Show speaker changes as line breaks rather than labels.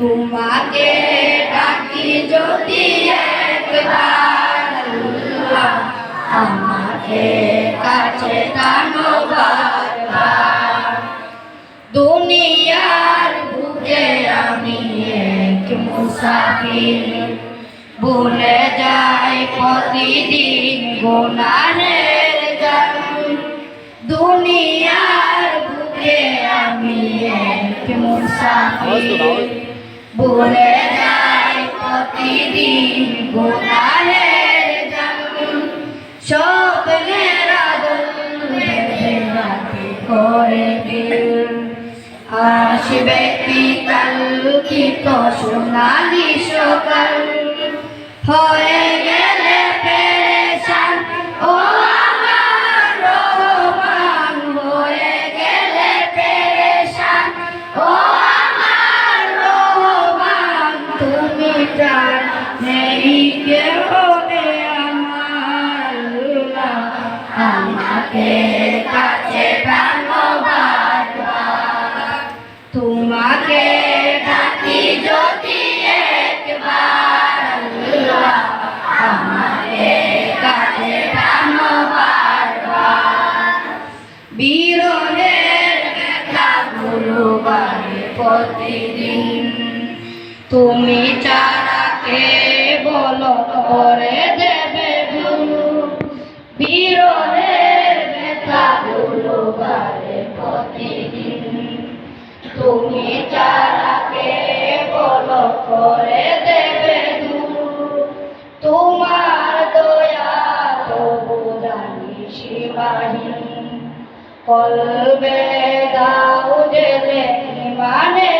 তোমাকে ডাকি যদি একবার আমাকে কাছে টানো দুনিয়ার বুকে আমি এক মুসাফির যাই প্রতিদিন গুনাহের গান দুনিয়ার বুকে আমি এক মুসাফির। ভুলে যাই প্রতিদিন গুনাহের গান স্বপ্নের আদল করে দিল। আসবে কি তো সোনালি সকাল। হয়ে আমাকে কাছে টানো বারবার তোমাকে ডাকি যদি একবার আল্লাহ, আমাকে কাছে টানো বারবার বীরনের ব্যথা গুলো বাড়ে প্রতিদিন। তুমি চারাকে বলো করে তুমি চারাকে বলো করে দেবে তোমার দয়া তবু জানি সীমাহীন কলবে দাও জেলে ইমানের